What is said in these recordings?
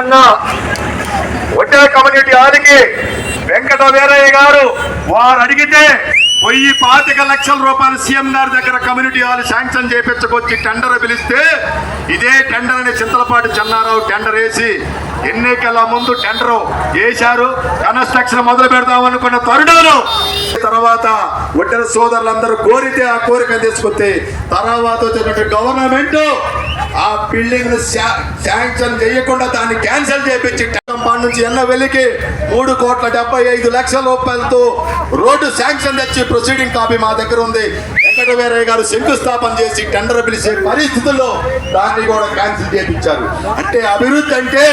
విధంగా కమ్యూనిటీ ఆదికి వెంకట వీరయ్య గారు వారు అడిగితే వెయ్యి పాతిక లక్షల రూపాయలు సీఎం గారి దగ్గర కమ్యూనిటీ హాల్ శాంక్షన్ చేపించుకొచ్చి టెండర్ పిలిస్తే ఇదే టెండర్ అని చింతలపాటి చెన్నారావు టెండర్ వేసి ఎన్నికల ముందు టెండర్ వేశారు. కన్స్ట్రక్షన్ మొదలు పెడదామనుకున్న అనుకున్న తర్వాత ఒడ్డెల సోదరులందరూ కోరితే ఆ కోరిక తీసుకొస్తే తర్వాత వచ్చినటువంటి గవర్నమెంట్ ఆ బిల్డింగ్ శాంక్షన్ చేయకుండా దాన్ని క్యాన్సిల్ చేపించి టెంపాన్ నుంచి ఎన్న వెలికి మూడు కోట్ల డెబ్బై ఐదు లక్షల రూపాయలతో రోడ్డు శాంక్షన్ తెచ్చి ప్రొసీడింగ్ కాపీ మా దగ్గర ఉంది. వెంకటవీరయ్య గారు శంకుస్థాపన చేసి టెండర్ పిలిచే పరిస్థితుల్లో దాన్ని కూడా క్యాన్సిల్ చేయించారు అంటే అభివృద్ధి అంటే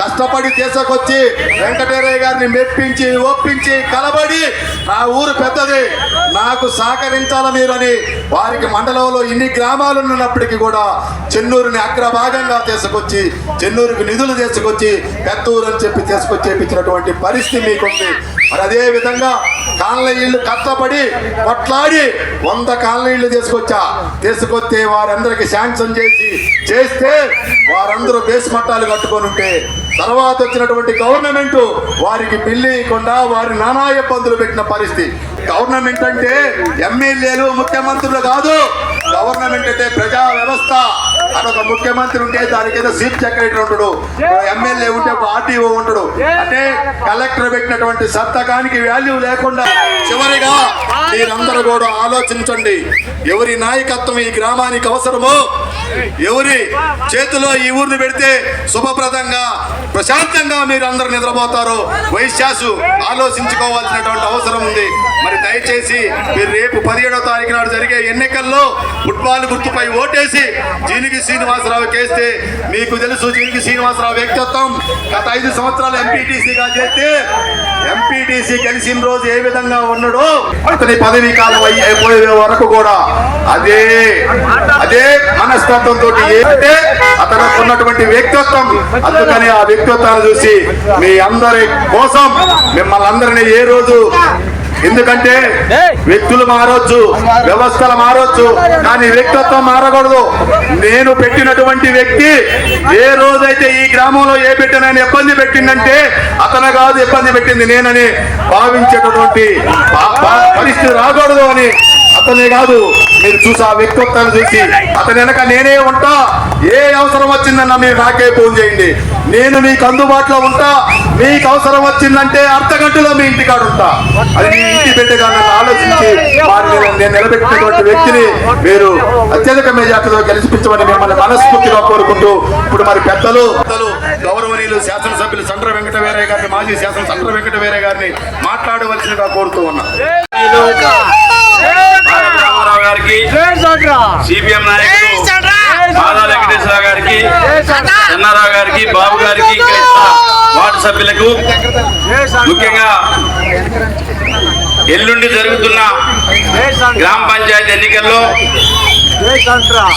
కష్టపడి తీసుకొచ్చి వెంకటవీరయ్య గారిని మెప్పించి ఒప్పించి కలబడి నా ఊరు పెద్దది నాకు సహకరించాల మీరని వారికి మండలంలో ఇన్ని గ్రామాలు ఉన్నప్పటికీ కూడా చెన్నూరుని అగ్రభాగంగా తీసుకొచ్చి చెన్నూరుకి నిధులు తీసుకొచ్చి పెద్దూరు అని చెప్పి తీసుకొచ్చి చేపించినటువంటి పరిస్థితి మీకుంది. మరి అదే విధంగా కాలనీ ఇళ్ళు కష్టపడి కొట్లాడి వంద కాలనీళ్ళు తీసుకొచ్చా? తీసుకొస్తే వారందరికి శాంక్షన్ చేసి చేస్తే వారందరూ బేస్ మట్టాలు కట్టుకొని ఉంటే తర్వాత వచ్చినటువంటి గవర్నమెంట్ వారికి బిల్లు ఇవ్వకుండా వారి నానా ఇబ్బందులు పెట్టిన పరిస్థితి. గవర్నమెంట్ అంటే ఎమ్మెల్యేలు ముఖ్యమంత్రులు కాదు. గవర్నమెంట్ అంటే ప్రజా వ్యవస్థ. అని ఒక ముఖ్యమంత్రి ఉంటే దానికి ఏదో చీఫ్ సెక్రటరీ ఉంటాడు? ఎమ్మెల్యే ఉంటే ఒక ఆర్టీఓ ఉంటాడు. అంటే కలెక్టర్ పెట్టినటువంటి సంతకానికి వాల్యూ లేకుండా చివరిగా మీరందరూ కూడా ఆలోచించండి. ఎవరి నాయకత్వం ఈ గ్రామానికి అవసరమో ఎవరి చేతిలో ఈ ఊరిని పెడితే శుభప్రదంగా ప్రశాంతంగా మీరు అందరు నిద్రపోతారు వైశ్యాసు ఆలోచించుకోవాల్సినటువంటి అవసరం ఉంది. మరి దయచేసి మీరు రేపు పదిహేడవ తారీఖు నాడు జరిగే ఎన్నికల్లో ఫుట్బాల్ గుర్తుపై ఓటేసి జీనికి శ్రీనివాసరావు చేస్తే మీకు తెలుసు జీనికి శ్రీనివాసరావు వ్యక్తిత్వం. గత ఐదు సంవత్సరాలు ఎంపీటీసీగా చేస్తే ఎంపీటీసీ గెలిచిన రోజు ఏ విధంగా ఉన్నాడో అతని పదవి కాలం అయిపోయే వరకు కూడా అదే అదే మనస్తత్వంతో ఏంటంటే అతనికి ఉన్నటువంటి వ్యక్తిత్వం అందుకని ఆ వ్యక్తిత్వాన్ని చూసి మీ అందరి కోసం మిమ్మల్ని అందరినీ ఏ రోజు ఎందుకంటే వ్యక్తులు మారొచ్చు వ్యవస్థలు మారొచ్చు కానీ వ్యక్తిత్వం మారకూడదు. నేను పెట్టినటువంటి వ్యక్తి ఏ రోజైతే ఈ గ్రామంలో ఏ పెట్టినని ఇబ్బంది పెట్టిందంటే అతను కాదు ఇబ్బంది పెట్టింది నేనని భావించేటటువంటి పరిస్థితి రాకూడదు అని అతనే కాదు. మీరు చూసి ఆ వ్యక్తిత్వాన్ని చూసి అతని వెనక నేనే ఉంటా. ఏ అవసరం వచ్చిందన్నా మీరు నాకే ఫోన్ చేయండి. నేను మీకు అందుబాటులో ఉంటా. మీకు అవసరం వచ్చిందంటే అర్ధ గంటలో మీ ఇంటికాడ ఉంటా. అది మీ ఇంటి బిడ్డగా నన్ను ఆలోచించి నేను నిలబెట్టినటువంటి వ్యక్తిని మీరు అత్యధిక మెజార్టీతో గెలిపించమని మిమ్మల్ని మనస్ఫూర్తిగా కోరుకుంటూ ఇప్పుడు మరి పెద్దలు పెద్దలు గౌరవనీయులు శాసనసభ్యులు సండ్ర వెంకట వీరయ్య గారిని మాజీ శాసన సండ్ర వెంకట వీరయ్య గారిని మాట్లాడవలసిందిగా కోరుతూ ఉన్నా. గారికి సిపిఎం నాయకులు మాదా వెంకటేశ్వర గారికి చెన్నారావు గారికి బాబు గారికి వార్డు సభ్యులకు ముఖ్యంగా ఎల్లుండి జరుగుతున్న గ్రామ పంచాయతీ ఎన్నికల్లో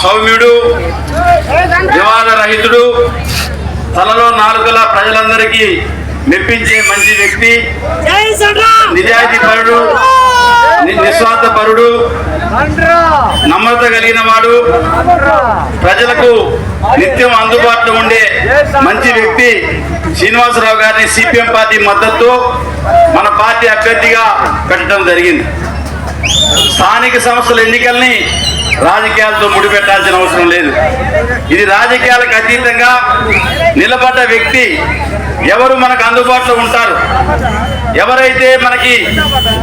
సౌమ్యుడు వివాద రహితుడు తలలో నాలుకల ప్రజలందరికీ మెప్పించే మంచి వ్యక్తి నిజాయితీ పరుడు ని- నిస్వార్థ పరుడు నమ్రత కలిగిన వాడు ప్రజలకు నిత్యం అందుబాటులో ఉండే మంచి వ్యక్తి శ్రీనివాసరావు గారిని సిపిఎం పార్టీ మద్దతు మన పార్టీ అభ్యర్థిగా పెట్టడం జరిగింది. స్థానిక సంస్థల ఎన్నికల్ని రాజకీయాలతో ముడిపెట్టాల్సిన అవసరం లేదు. ఇది రాజకీయాలకు అతీతంగా నిలబడ్డ వ్యక్తి ఎవరు మనకు అందుబాటులో ఉంటారు? ఎవరైతే మనకి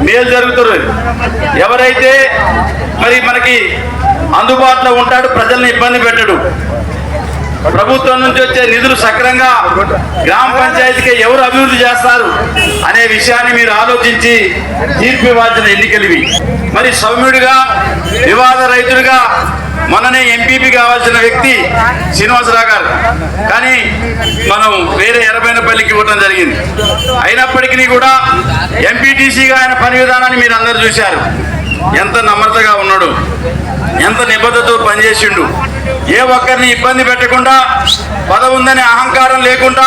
మేలు జరుగుతారు? ఎవరైతే మరి మనకి అందుబాటులో ఉంటాడు ప్రజల్ని ఇబ్బంది పెట్టడు? ప్రభుత్వం నుంచి వచ్చే నిధులు సక్రంగా గ్రామ పంచాయతీకి ఎవరు అభివృద్ధి చేస్తారు అనే విషయాన్ని మీరు ఆలోచించి తీర్పు ఇవ్వాల్సిన ఎన్నికలివి మరి సౌమ్యుడిగా వివాద రైతులుగా మననే ఎంపీపీ కావాల్సిన వ్యక్తి శ్రీనివాసరావు గారు. కానీ మనం వేరే ఎర్రబైనపల్లికి ఇవ్వడం జరిగింది. అయినప్పటికీ కూడా ఎంపీటీసీగా ఆయన పని విధానాన్ని మీరు అందరు చూశారు. ఎంత నమ్రతగా ఉన్నాడు. ఎంత నిబద్ధతో పనిచేసిండు. ఏ ఒక్కరిని ఇబ్బంది పెట్టకుండా పదవి ఉందనే అహంకారం లేకుండా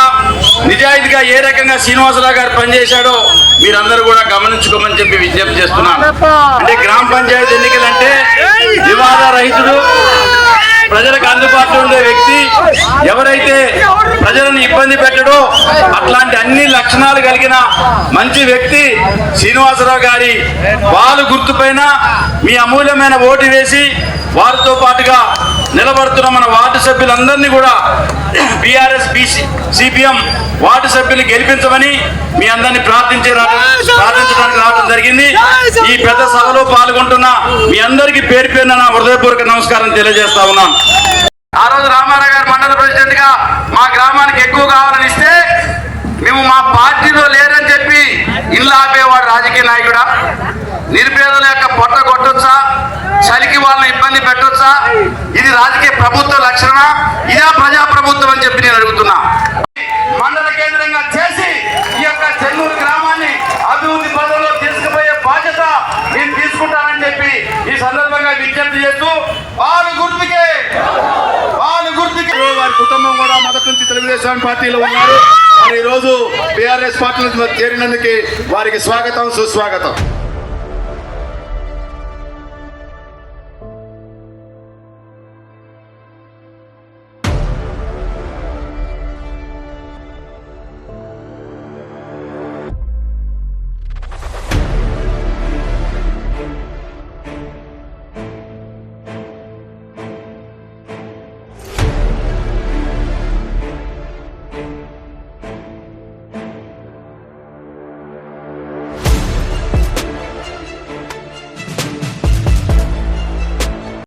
నిజాయితీగా ఏ రకంగా శ్రీనివాసరావు గారు పనిచేశాడో మీరందరూ కూడా గమనించుకోమని చెప్పి విజ్ఞప్తి చేస్తున్నాను. అంటే గ్రామ పంచాయతీ ఎన్నికలంటే వివాద రహితుడు ప్రజలకు అందుబాటులో ఉండే వ్యక్తి ఎవరైతే ప్రజలను ఇబ్బంది పెట్టడో అట్లాంటి అన్ని లక్షణాలు కలిగిన మంచి వ్యక్తి శ్రీనివాసరావు గారి వాళ్ళు గుర్తుపైన మీ అమూల్యమైన ఓటు వేసి వారితో పాటుగా నిలబడుతున్న మన వార్డు సభ్యులందరినీ కూడా బీఆర్ఎస్ బీసీ సిపిఎం వార్డు సభ్యులు గెలిపించమని మీ అందరినీ ప్రార్థించే ప్రార్థించడానికి రావడం జరిగింది. ఈ పెద్ద సభలో పాల్గొంటున్న మీ అందరికీ పేరు పేరున నా హృదయపూర్వక నమస్కారం తెలియజేస్తా ఉన్నాం ఆ రోజు రామారావు గారు మండల ప్రెసిడెంట్గా మా గ్రామానికి ఎక్కువ కావాలని ఇస్తే మేము మా పార్టీలో లేరని చెప్పి ఇల్లు ఆపేవాడు రాజకీయ నాయకుడా. నిరుపేదల యొక్క పొట్ట కొట్టొచ్చా? చలికి వాళ్ళని ఇబ్బంది పెట్టొచ్చా? ఇది రాజకీయ ప్రభుత్వ లక్షణ ఇదే ప్రజా ప్రభుత్వం అని చెప్పి నేను అడుగుతున్నా. మండల కేంద్రంగా చేసి ఈ యొక్క చెన్నూరు గ్రామాన్ని అభివృద్ధి పదంలో తీసుకుపోయే బాధ్యత నేను తీసుకుంటానని చెప్పి ఈ సందర్భంగా విజ్ఞప్తి చేస్తూ వారు గుర్తుకే వారు గుర్తుకే. వారి కుటుంబం కూడా మొదటి నుంచి తెలుగుదేశం పార్టీలో ఉన్నారు. మరి ఈ రోజు బీఆర్ఎస్ పార్టీ చేరినందుకు వారికి స్వాగతం సుస్వాగతం.